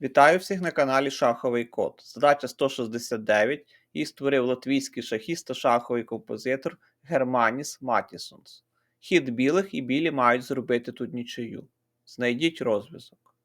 Вітаю всіх на каналі Шаховий Код. Задача 169 і створив латвійський шахіст та шаховий композитор Германіс Матісонс. Хід білих і білі мають зробити тут нічию. Знайдіть розв'язок.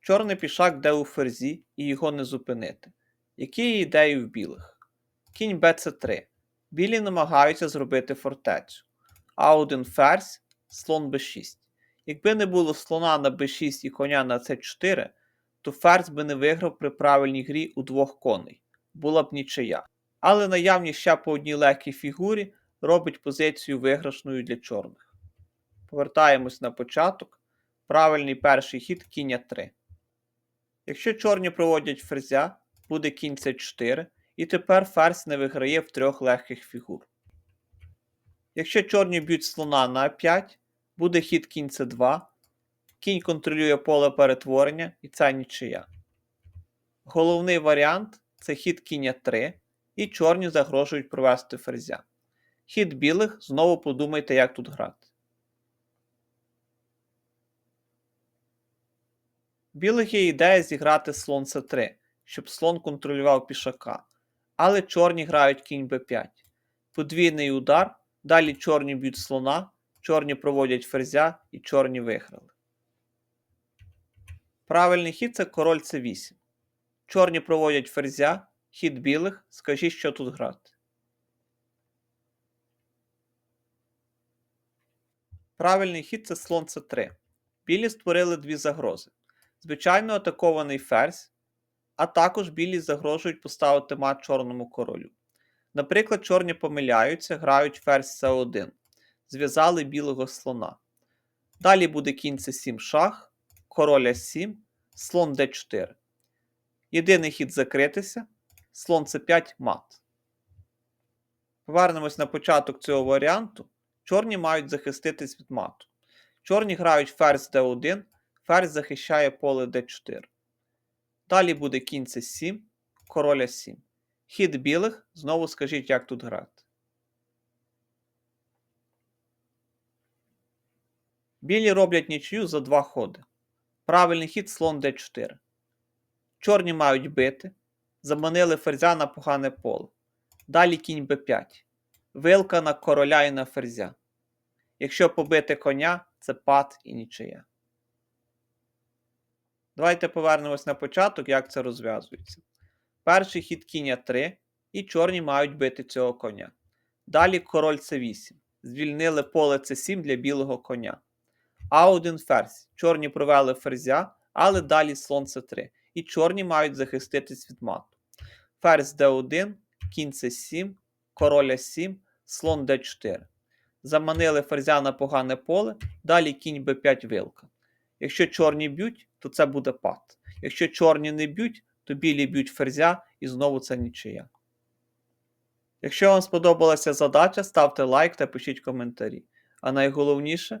Чорний пішак де у ферзі і його не зупинити. Які є ідеї в білих? Кінь Б3. Білі намагаються зробити фортецю. А1 ферзь, слон Б6. Якби не було слона на b6 і коня на c4, то ферзь би не виграв при правильній грі у двох коней, була б нічия. Але наявність ще по одній легкій фігурі робить позицію виграшною для чорних. Повертаємось на початок. Правильний перший хід кінь 3. Якщо чорні проводять ферзя, буде кінь c4, і тепер ферзь не виграє в трьох легких фігур. Якщо чорні б'ють слона на a5, буде хід кінь С2, кінь контролює поле перетворення і це нічия. Головний варіант це хід кінь 3, і чорні загрожують провести ферзя. Хід білих знову подумайте, як тут грати. Білих є ідея зіграти слон С3, щоб слон контролював пішака. Але чорні грають кінь Б5. Подвійний удар, далі чорні б'ють слона, чорні проводять ферзя і чорні виграли. Правильний хід це король С8. Чорні проводять ферзя, хід білих, скажіть, що тут грати. Правильний хід це слон С3. Білі створили дві загрози. Звичайно, атакований ферзь, а також білі загрожують поставити мат чорному королю. Наприклад, чорні помиляються, грають ферзь С1 зв'язали білого слона. Далі буде кінь С7 шах, король А7, слон Д4. Єдиний хід закритися, слон С5 мат. Повернемось на початок цього варіанту. Чорні мають захиститись від мату. Чорні грають ферзь Д1, ферзь захищає поле Д4. Далі буде кінь С7, король А7. Хід білих, знову скажіть, як тут грати. Білі роблять нічию за два ходи. Правильний хід слон d4. Чорні мають бити. Заманили ферзя на погане поле. Далі кінь b5. Вилка на короля і на ферзя. Якщо побити коня, це пад і нічия. Давайте повернемось на початок, як це розв'язується. Перший хід кінь 3, і чорні мають бити цього коня. Далі король c8. Звільнили поле c7 для білого коня. А1 ферзь. Чорні провели ферзя, але далі слон С3. І чорні мають захиститись від мату. Ферзь Д1, кінь С7, король А7, слон Д4. Заманили ферзя на погане поле, далі кінь Б5 вилка. Якщо чорні б'ють, то це буде пад. Якщо чорні не б'ють, то білі б'ють ферзя і знову це нічия. Якщо вам сподобалася задача, ставте лайк та пишіть коментарі. А найголовніше